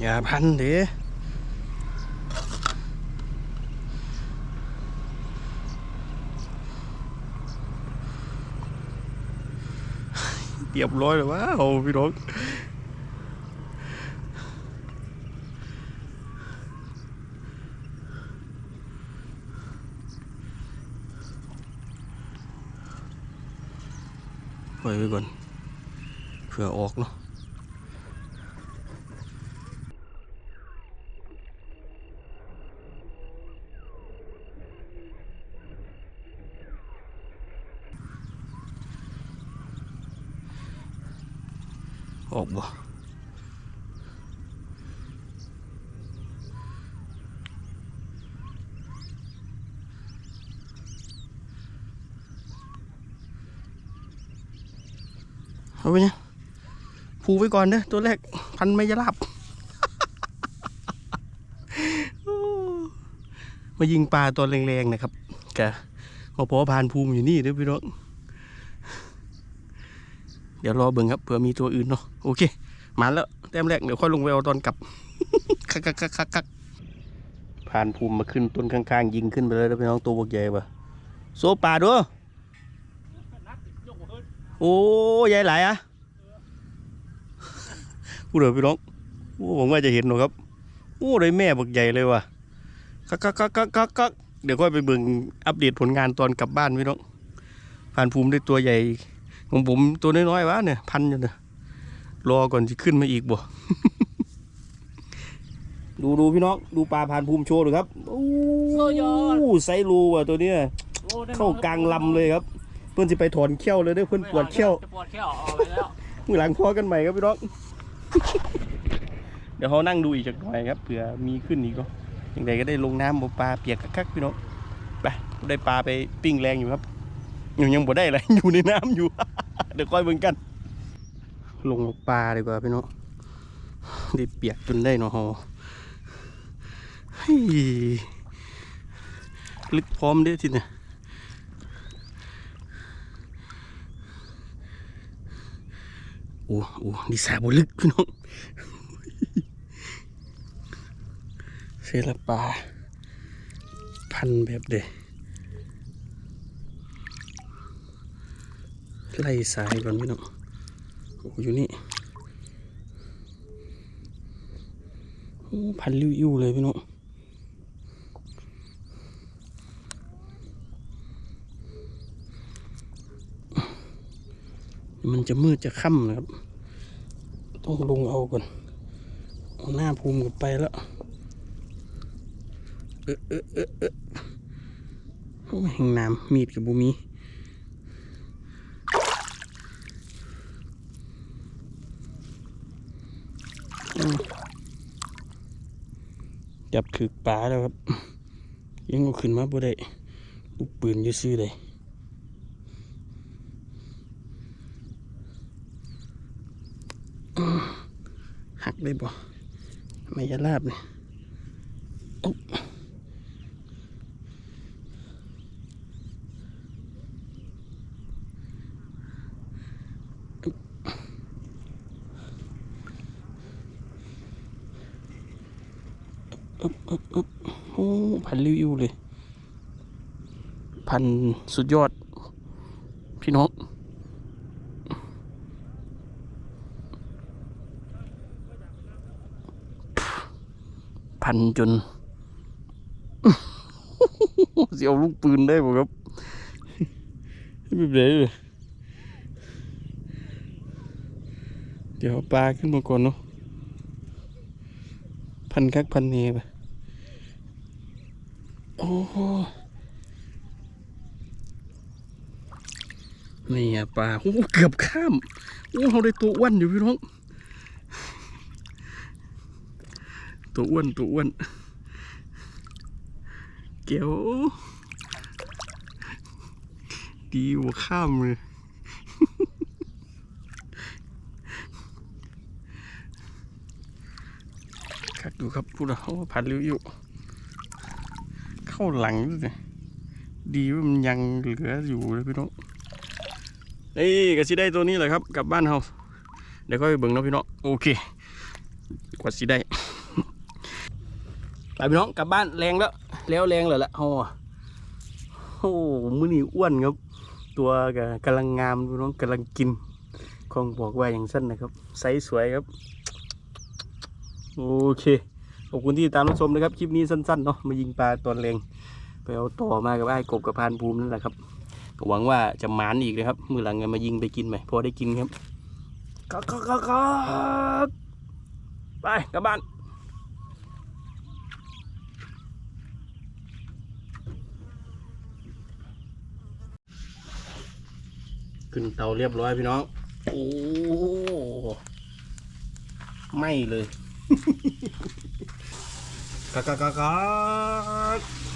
อย่าพันเด้เรียบร้อยเลยว้าวพี่น้องปล่อยไว้ก่อนเผื่อออกเนาะ ออกบ่เอาไปเนี่ยผูไว้ก่อนเด้อตัวแรกพันไม่ยะลาบมายิงปลาตัวแรงๆนะครับแกะพอพอพานภูมิอยู่นี่เด้อพี่น้อง เดี๋ยวรอเบิ่งครับเผื่อมีตัวอื่นเนาะโอเค มาแล้วแต้มแรกเดี๋ยวค่อยลงไปเอาตอนกลับคักคักคักคักคักผ่านภูมิมาขึ้นต้นข้างๆ ยิงขึ้นไปเลยแล้วพี่น้องตัวบกใหญ่ปะโซป่าด้วยโอ้ใหญ่หลายอะพูดเลยพี่น้องโอ้ผมว่าจะเห็นหนูครับโอ้เลยแม่บกใหญ่เลยว่ะคักคักคักคักคักคักเดี๋ยวค่อยไปเบิ่งอัปเดตผลงานตอนกลับบ้านพี่น้องผ่านภูมิได้ตัวใหญ่ ของผมตัวน้อยๆวะเนี่ยพันอยู่เนี่ยรอก่อนจะขึ้นมาอีกบ่ ดูดูพี่น้องดูปลาผ่านภูมิโชว์ดูครับโอ้โอ้ยอดไซส์รูอะตัวเนี้ยเข้ากลางลำเลยครับ เพื่อนจะไปถอนเขี้ยวเลยเด้อเพื่อนปวดเขี้ยวจะปวดเขี้ยวออกไปแล้ว มือหลังพอกันใหม่ครับพี่น้อง เดี๋ยวเขานั่งดูอีกสักหน่อยครับเผื่อมีขึ้นอีกเนาะอย่างไรก็ได้ลงน้ำบ่ปลาเปียกคักๆพี่น้องไปได้ปลาไปปิ้งแรงอยู่ครับ ยังยังบ่ได้อะไรอยู่ในน้ำอยู่ เดี๋ยวค่อยเบิ่งกัน ลงปลาดีกว่าพี่น้องได้เปียกจนได้เนาะฮาเฮ้ยลึกพร้อมเด้ทีเนี่ยโอ้โอ้ดีสาบลึกพี่น้องเสลปลาพันแบบเด้ ไล่สายก่อนพี่น้องโอ้อยู่นี่โอ้พันริ้วอิ่เลยพี่น้องมันจะมืดจะค่ำนะครับ ต้องลงเอาก่อนเอาหน้าภูมิกันไปแล้ว เออเออเออเออโอ้แห่งน้ำมีดกับบุมี จับคือปลาแล้วครับ ยังเอาขึ้นมาบ่ได้ลูกปืนยืซื้อเลยหักได้บ่ไม่ยาลาบเลย อึบอึบอึบโอ้พันริ้วเลย พันสุดยอด พี่น้องพันจนเสียวลูกปืนได้บ่ครับไม่เป็นไรเลยเดี๋ยวปลาขึ้นมาก่อนเนาะพันคักพันเนไปโอ้นี่อะปลาโอ้เกือบข้ามโอ้เราได้ตัวอ้วนอยู่พี่น้องตัวอ้วนตัวอ้วนเกี่ยวดีว่าข้ามเลยครับดูครับพูดแล้วพันริ้วอยู่ เข้าหลังด้วยสิดีว่ามันยังเหลืออยู่เลยพี่น้องนี่ก็สิได้ตัวนี้แหละครับกลับบ้านเฮาเดี๋ยวก็ไปเบิ่งนะพี่น้องโอเคกว่าสิได้ไปพี่น้องกลับบ้านแรงแล้ว แล้วแรงเลยละโอ้โหมือนี่อ้วนครับ ตัวกกำลังงามพี่น้องกำลังกินคงบอกว่าอย่างสั้นนะครับไซส์สวยครับ โอเค ขอบคุณที่ติดตามรับชมนะครับ คลิปนี้สั้นๆเนาะมายิงปลาตอนแรงไปเอาต่อมากับไอ้กบกับพานภูมินั่นแหละครับก็หวังว่าจะหมานอีกนะครับมือหลังจะมายิงไปกินไหมพอได้กินครับก็ก็ก็ก็ไปกลับบ้านขึ้นเตาเรียบร้อยพี่น้อง โอ้ไม่เลย กักกักกักกัก